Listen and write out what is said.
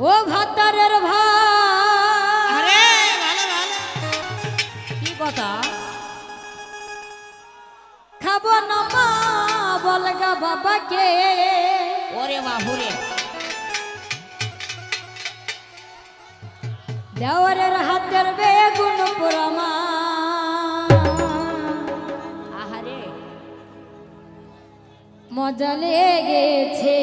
ও ভাতারের ভাই। ভালো ভালো। কি কথা? খাব না মা বলগা বাবাকে। ওরে বাপুরে দেওয়ারের হাতের বেগুন পুরমা আহারে মজা লেগেছে।